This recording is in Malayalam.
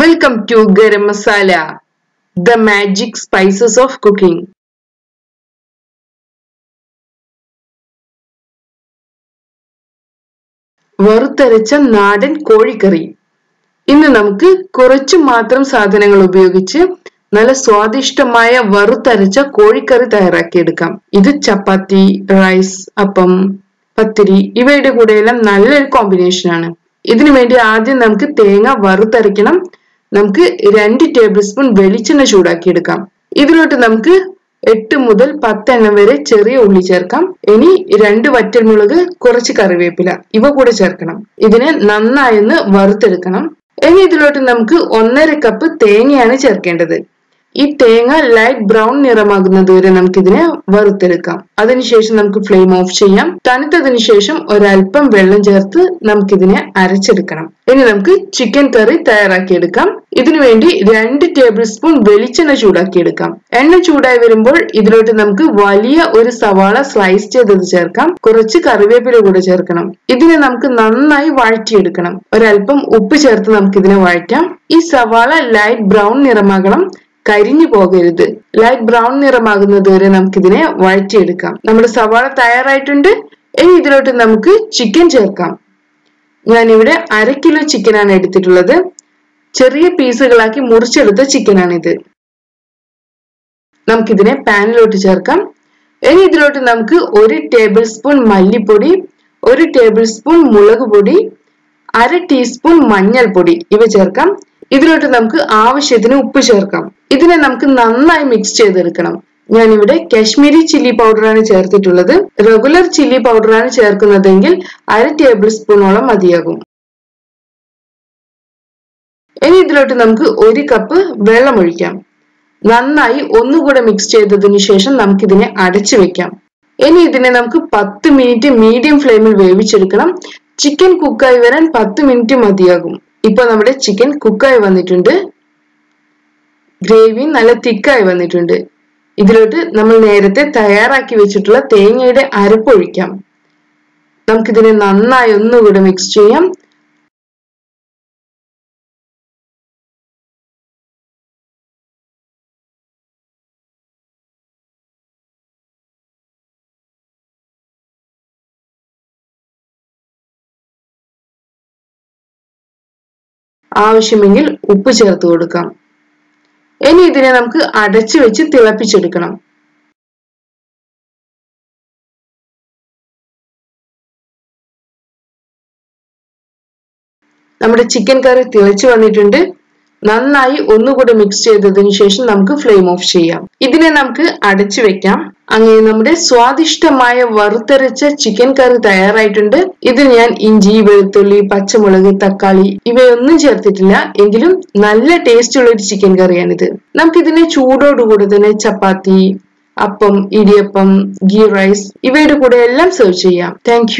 Welcome to Garam Masala, the magic spices of cooking. വറുത്തരച്ച നാടൻ കോഴിക്കറി. ഇന്ന് നമുക്ക് കുറച്ചു മാത്രം സാധനങ്ങൾ ഉപയോഗിച്ച് നല്ല സ്വാദിഷ്ടമായ വറുത്തരച്ച കോഴിക്കറി തയ്യാറാക്കിയെടുക്കാം. ഇത് ചപ്പാത്തി റൈസ് അപ്പം പത്തിരി ഇവയുടെ കൂടെയെല്ലാം നല്ലൊരു കോമ്പിനേഷൻ ആണ് ഇതിനു വേണ്ടി ആദ്യം നമുക്ക് തേങ്ങ വറുത്തരയ്ക്കണം. നമുക്ക് രണ്ട് ടേബിൾ സ്പൂൺ വെളിച്ചെണ്ണ ചൂടാക്കി എടുക്കാം ഇതിലോട്ട് നമുക്ക് എട്ട് മുതൽ പത്തെണ്ണം വരെ ചെറിയ ഉള്ളി ചേർക്കാം. ഇനി രണ്ട് വറ്റൽമുളക് കുറച്ച് കറിവേപ്പില ഇവ കൂടെ ചേർക്കണം. ഇതിനെ നന്നായി ഒന്ന് വറുത്തെടുക്കണം. ഇനി ഇതിലോട്ട് നമുക്ക് ഒന്നര കപ്പ് തേങ്ങയാണ് ചേർക്കേണ്ടത്. ഈ തേങ്ങ ലൈറ്റ് ബ്രൗൺ നിറമാകുന്നത് വരെ നമുക്ക് ഇതിനെ വറുത്തെടുക്കാം. അതിനുശേഷം നമുക്ക് ഫ്ലെയിം ഓഫ് ചെയ്യാം. തണുത്തതിനു ശേഷം ഒരല്പം വെള്ളം ചേർത്ത് നമുക്കിതിനെ അരച്ചെടുക്കണം. ഇനി നമുക്ക് ചിക്കൻ കറി തയ്യാറാക്കിയെടുക്കാം. ഇതിനു വേണ്ടി രണ്ട് ടേബിൾ സ്പൂൺ വെളിച്ചെണ്ണ ചൂടാക്കിയെടുക്കാം. എണ്ണ ചൂടായി വരുമ്പോൾ ഇതിലോട്ട് നമുക്ക് വലിയ ഒരു സവാള സ്ലൈസ് ചെയ്തത് ചേർക്കാം. കുറച്ച് കറിവേപ്പില കൂടെ ചേർക്കണം. ഇതിനെ നമുക്ക് നന്നായി വഴറ്റിയെടുക്കണം. ഒരല്പം ഉപ്പ് ചേർത്ത് നമുക്ക് ഇതിനെ വഴറ്റാം. ഈ സവാള ലൈറ്റ് ബ്രൗൺ നിറമാകണം. കരിഞ്ഞു പോകരുത്. ലൈറ്റ് ബ്രൗൺ നിറമാകുന്നത് വരെ നമുക്കിതിനെ വഴറ്റിയെടുക്കാം. നമ്മുടെ സവാള തയ്യാറായിട്ടുണ്ട്. ഇനി ഇതിലോട്ട് നമുക്ക് ചിക്കൻ ചേർക്കാം. ഞാനിവിടെ അര കിലോ ചിക്കനാണ് എടുത്തിട്ടുള്ളത്. ചെറിയ പീസുകളാക്കി മുറിച്ചെടുത്ത ചിക്കനാണിത് നമുക്കിതിനെ പാനിലോട്ട് ചേർക്കാം. ഇനി ഇതിലോട്ട് നമുക്ക് ഒരു ടേബിൾ സ്പൂൺ മല്ലിപ്പൊടി ഒരു ടേബിൾ സ്പൂൺ മുളക് പൊടി അര ടീസ്പൂൺ മഞ്ഞൾപ്പൊടി ഇവ ചേർക്കാം. ഇതിലോട്ട് നമുക്ക് ആവശ്യത്തിന് ഉപ്പ് ചേർക്കാം. ഇതിനെ നമുക്ക് നന്നായി മിക്സ് ചെയ്തെടുക്കണം. ഞാനിവിടെ കാശ്മീരി ചില്ലി പൗഡറാണ് ചേർത്തിട്ടുള്ളത്. റെഗുലർ ചില്ലി പൗഡറാണ് ചേർക്കുന്നതെങ്കിൽ അര ടേബിൾ സ്പൂണോളം മതിയാകും. ഇനി ഇതിലോട്ട് നമുക്ക് ഒരു കപ്പ് വെള്ളം ഒഴിക്കാം. നന്നായി ഒന്നുകൂടെ മിക്സ് ചെയ്തതിനു ശേഷം നമുക്കിതിനെ അടച്ചു വെക്കാം. ഇനി ഇതിനെ നമുക്ക് പത്ത് മിനിറ്റ് മീഡിയം ഫ്ലെയിമിൽ വേവിച്ചെടുക്കണം. ചിക്കൻ കുക്കായി വരാൻ പത്ത് മിനിറ്റ് മതിയാകും. ഇപ്പൊ നമ്മുടെ ചിക്കൻ കുക്കായി വന്നിട്ടുണ്ട്. ഗ്രേവി നല്ല തിക്കായി വന്നിട്ടുണ്ട്. ഇതിലോട്ട് നമ്മൾ നേരത്തെ തയ്യാറാക്കി വെച്ചിട്ടുള്ള തേങ്ങയുടെ അരപ്പൊഴിക്കാം നമുക്കിതിനെ നന്നായി ഒന്നുകൂടെ മിക്സ് ചെയ്യാം. ആവശ്യമെങ്കിൽ ഉപ്പ് ചേർത്ത് കൊടുക്കാം. ഇനി ഇതിനെ നമുക്ക് അടച്ചു വെച്ച് തിളപ്പിച്ചെടുക്കണം. നമ്മുടെ ചിക്കൻ കറി തിളച്ചു വന്നിട്ടുണ്ട്. നന്നായി ഒന്നുകൂടി മിക്സ് ചെയ്തതിന് ശേഷം നമുക്ക് ഫ്ലെയിം ഓഫ് ചെയ്യാം. ഇതിനെ നമുക്ക് അടച്ചു വെക്കാം. അങ്ങനെ നമ്മുടെ സ്വാദിഷ്ടമായ വറുത്തരച്ച ചിക്കൻ കറി തയ്യാറായിട്ടുണ്ട്. ഇത് ഞാൻ ഇഞ്ചി വെളുത്തുള്ളി പച്ചമുളക് തക്കാളി ഇവയൊന്നും ചേർത്തിട്ടില്ല. എങ്കിലും നല്ല ടേസ്റ്റ് ഉള്ള ഒരു ചിക്കൻ കറിയാണിത് നമുക്കിതിനെ ചൂടോടുകൂടെ തന്നെ ചപ്പാത്തി അപ്പം ഇടിയപ്പം ഗീ റൈസ് ഇവയുടെ കൂടെ എല്ലാം സെർവ് ചെയ്യാം. താങ്ക്